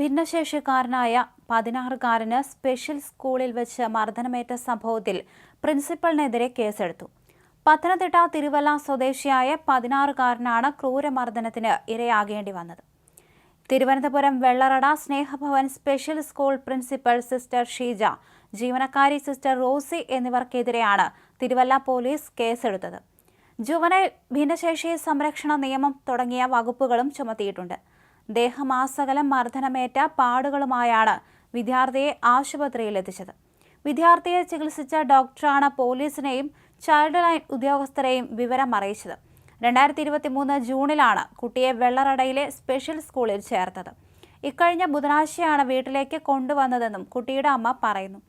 ഭിന്നശേഷിക്കാരനായ പതിനാറുകാരന് special സ്കൂളിൽ വെച്ച് മർദ്ദനമേറ്റ സംഭവത്തിൽ പ്രിൻസിപ്പലിനെതിരെ കേസെടുത്തു. പത്തനംതിട്ട തിരുവല്ല സ്വദേശിയായ പതിനാറുകാരനാണ് ക്രൂരമർദ്ദനത്തിന് ഇരയാകേണ്ടി വന്നത്. Thiruvananthapuram Vellarada Snehabhavan special school principal sister Sheeja ജീവനക്കാരി sister Rosy എന്നിവർക്കെതിരെയാണ് തിരുവല്ല പോലീസ് കേസെടുത്തത്. ജുവനൈൽ ഭിന്നശേഷി സംരക്ഷണ നിയമം തുടങ്ങിയ വകുപ്പുകളും ചുമത്തിയിട്ടുണ്ട്. ദേഹമാസകലം മർദ്ദനമേറ്റ പാടുകളുമായാണ് വിദ്യാർത്ഥിയെ ആശുപത്രിയിൽ എത്തിച്ചത് വിദ്യാർത്ഥിയെ ചികിത്സിച്ച ഡോക്ടറാണ് പോലീസിനെയും ചൈൽഡ് ലൈൻ ഉദ്യോഗസ്ഥരെയും വിവരം അറിയിച്ചത്. രണ്ടായിരത്തി ഇരുപത്തി മൂന്ന് ജൂണിലാണ് കുട്ടിയെ വെള്ളറടയിലെ സ്പെഷ്യൽ സ്കൂളിൽ ചേർത്തത്. ഇക്കഴിഞ്ഞ ബുധനാഴ്ചയാണ് വീട്ടിലേക്ക് കൊണ്ടുവന്നതെന്നും കുട്ടിയുടെ അമ്മ പറയുന്നു.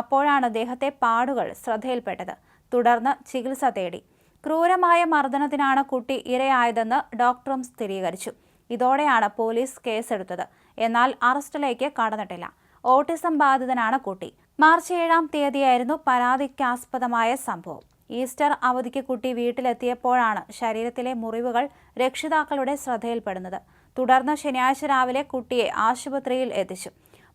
അപ്പോഴാണ് അദ്ദേഹത്തെ പാടുകൾ ശ്രദ്ധയിൽപ്പെട്ടത്. തുടർന്ന് ചികിത്സ തേടി. ക്രൂരമായ മർദ്ദനത്തിനാണ് കുട്ടി ഇരയായതെന്ന് ഡോക്ടറും സ്ഥിരീകരിച്ചു. ഇതോടെയാണ് പോലീസ് കേസെടുത്തത്. എന്നാൽ അറസ്റ്റിലേക്ക് കടന്നിട്ടില്ല. ഓട്ടിസം ബാധിതനാണ് കുട്ടി. മാർച്ച് ഏഴാം തീയതിയായിരുന്നു പരാതിക്കാസ്പദമായ സംഭവം. ഈസ്റ്റർ അവധിക്ക് കുട്ടി വീട്ടിലെത്തിയപ്പോഴാണ് ശരീരത്തിലെ മുറിവുകൾ രക്ഷിതാക്കളുടെ ശ്രദ്ധയിൽപ്പെടുന്നത്. തുടർന്ന് ശനിയാഴ്ച രാവിലെ കുട്ടിയെ ആശുപത്രിയിൽ എത്തിച്ചു.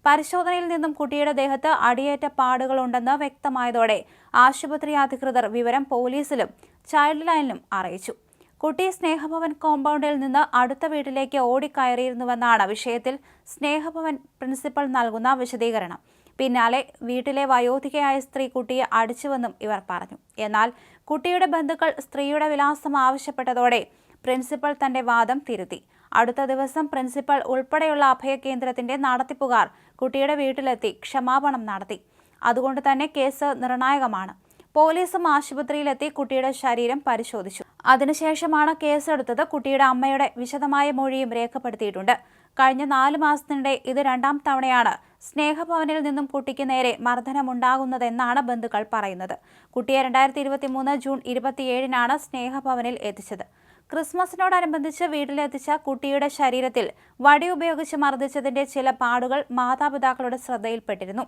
പരിശോധനയിൽ നിന്നും കുട്ടിയുടെ ദേഹത്ത് അടിയേറ്റ പാടുകളുണ്ടെന്ന് വ്യക്തമായതോടെ ആശുപത്രി അധികൃതർ വിവരം പോലീസിലും ചൈൽഡ് ലൈനിലും അറിയിച്ചു. കുട്ടി സ്നേഹഭവൻ കോമ്പൗണ്ടിൽ നിന്ന് അടുത്ത വീട്ടിലേക്ക് ഓടിക്കയറിയിരുന്നുവെന്നാണ് വിഷയത്തിൽ സ്നേഹഭവൻ പ്രിൻസിപ്പൽ നൽകുന്ന വിശദീകരണം. പിന്നാലെ വീട്ടിലെ വയോധികയായ സ്ത്രീ കുട്ടിയെ അടിച്ചുവെന്നും ഇവർ പറഞ്ഞു. എന്നാൽ കുട്ടിയുടെ ബന്ധുക്കൾ സ്ത്രീയുടെ വിലാസം ആവശ്യപ്പെട്ടതോടെ പ്രിൻസിപ്പൽ തന്റെ വാദം തിരുത്തി. അടുത്ത ദിവസം പ്രിൻസിപ്പൽ ഉൾപ്പെടെയുള്ള അഭയകേന്ദ്രത്തിന്റെ നടത്തിപ്പുകാർ കുട്ടിയുടെ വീട്ടിലെത്തി ക്ഷമാപണം നടത്തി. അതുകൊണ്ട് തന്നെ കേസ് നിർണായകമാണ്. പോലീസും ആശുപത്രിയിലെത്തി കുട്ടിയുടെ ശരീരം പരിശോധിച്ചു. അതിനുശേഷമാണ് കേസെടുത്തത്. കുട്ടിയുടെ അമ്മയുടെ വിശദമായ മൊഴിയും രേഖപ്പെടുത്തിയിട്ടുണ്ട്. കഴിഞ്ഞ നാല് മാസത്തിനിടെ ഇത് രണ്ടാം തവണയാണ് സ്നേഹഭവനിൽ നിന്നും കുട്ടിക്ക് നേരെ മർദ്ദനമുണ്ടാകുന്നതെന്നാണ് ബന്ധുക്കൾ പറയുന്നത്. കുട്ടിയെ രണ്ടായിരത്തി ഇരുപത്തി മൂന്ന് ജൂൺ ഇരുപത്തിയേഴിനാണ് സ്നേഹഭവനിൽ എത്തിച്ചത്. ക്രിസ്മസിനോടനുബന്ധിച്ച് വീട്ടിലെത്തിച്ച കുട്ടിയുടെ ശരീരത്തിൽ വടി ഉപയോഗിച്ച് മർദ്ദിച്ചതിന്റെ ചില പാടുകൾ മാതാപിതാക്കളുടെ ശ്രദ്ധയിൽപ്പെട്ടിരുന്നു.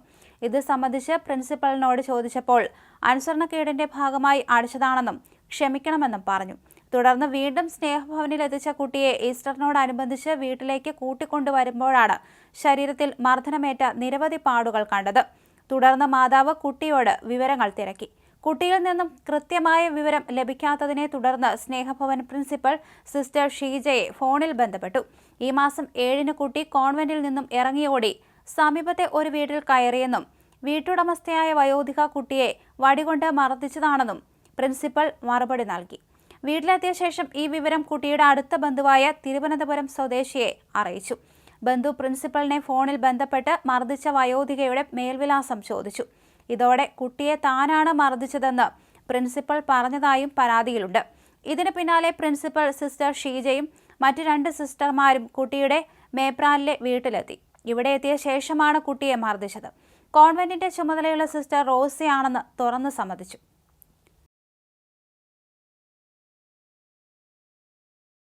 ഇത് സംബന്ധിച്ച് പ്രിൻസിപ്പലിനോട് ചോദിച്ചപ്പോൾ അനുസരണക്കേടിന്റെ ഭാഗമായി അടിച്ചതാണെന്നും ക്ഷമിക്കണമെന്നും പറഞ്ഞു. തുടർന്ന് വീണ്ടും സ്നേഹഭവനിൽ എത്തിച്ച കുട്ടിയെ ഈസ്റ്ററിനോടനുബന്ധിച്ച് വീട്ടിലേക്ക് കൂട്ടിക്കൊണ്ടുവരുമ്പോഴാണ് ശരീരത്തിൽ മർദ്ദനമേറ്റ നിരവധി പാടുകൾ കണ്ടത്. തുടർന്ന് മാതാവ് കുട്ടിയോട് വിവരങ്ങൾ തിരക്കി. കുട്ടിയിൽ നിന്നും കൃത്യമായ വിവരം ലഭിക്കാത്തതിനെ തുടർന്ന് സ്നേഹഭവൻ പ്രിൻസിപ്പൽ സിസ്റ്റർ ഷീജയെ ഫോണിൽ ബന്ധപ്പെട്ടു. ഈ മാസം ഏഴിന് കുട്ടി കോൺവെന്റിൽ നിന്നും ഇറങ്ങിയോടി സമീപത്തെ ഒരു വീട്ടിൽ കയറിയെന്നും വീട്ടുടമസ്ഥയായ വയോധിക കുട്ടിയെ വടികൊണ്ട് മർദ്ദിച്ചതാണെന്നും പ്രിൻസിപ്പൽ മറുപടി നൽകി. വീട്ടിലെത്തിയ ശേഷം ഈ വിവരം കുട്ടിയുടെ അടുത്ത ബന്ധുവായ തിരുവനന്തപുരം സ്വദേശിയെ അറിയിച്ചു. ബന്ധു പ്രിൻസിപ്പലിനെ ഫോണിൽ ബന്ധപ്പെട്ട് മർദ്ദിച്ച വയോധികയുടെ മേൽവിലാസം ചോദിച്ചു. ഇതോടെ കുട്ടിയെ താനാണ് മർദ്ദിച്ചതെന്ന് പ്രിൻസിപ്പൽ പറഞ്ഞതായും പരാതിയിലുണ്ട്. ഇതിന് പിന്നാലെ പ്രിൻസിപ്പൽ സിസ്റ്റർ ഷീജയും മറ്റ് രണ്ട് സിസ്റ്റർമാരും കുട്ടിയുടെ മേപ്രാലിലെ വീട്ടിലെത്തി. ഇവിടെ എത്തിയ ശേഷമാണ് കുട്ടിയെ മർദ്ദിച്ചത്. കോൺവെന്റിന്റെ ചുമതലയുള്ള സിസ്റ്റർ റോസിയാണെന്ന് തുറന്നു സമ്മതിച്ചു.